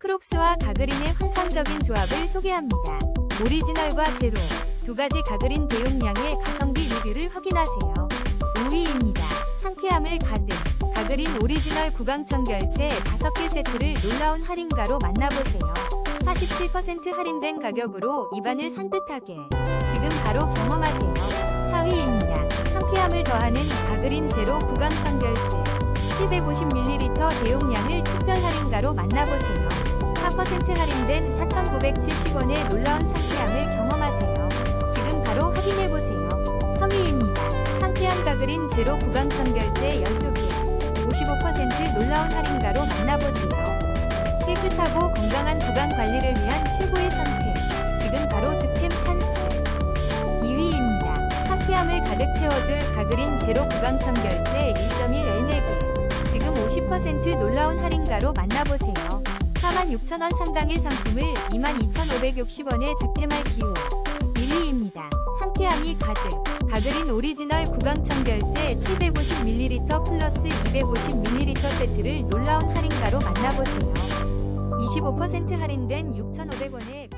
크록스와 가그린의 환상적인 조합을 소개합니다. 오리지널과 제로 두 가지 가그린 대용량의 가성비 리뷰를 확인하세요. 5위입니다. 상쾌함을 가득 가그린 오리지널 구강청 결제 5개 세트를 놀라운 할인가로 만나보세요. 47% 할인된 가격으로 입안을 산뜻하게 지금 바로 경험하세요. 4위입니다. 상쾌함을 더하는 가그린 제로 구강청 결제 750ml 대용량을 특별 할인가로 만나보세요. 4% 할인된 4,970원의 놀라운 상쾌함을 경험하세요. 지금 바로 확인해보세요. 3위입니다. 상쾌한 가그린 제로 구강청 결제 12개 55% 놀라운 할인가로 만나보세요. 깨끗하고 건강한 구강 관리를 위한 최고의 선택. 지금 바로 득템 찬스. 2위입니다. 상쾌함을 가득 채워줄 가그린 제로 구강청 결제 1.1L 4개. 지금 50% 놀라운 할인가로 만나보세요. 46,000원 상당의 상품을 22,560원에 득템할 기회. 1위입니다. 상쾌함이 가득. 가그린 오리지널 구강청 결제 750ml 플러스 250ml 세트를 놀라운 할인가로 만나보세요. 25% 할인된 6,500원에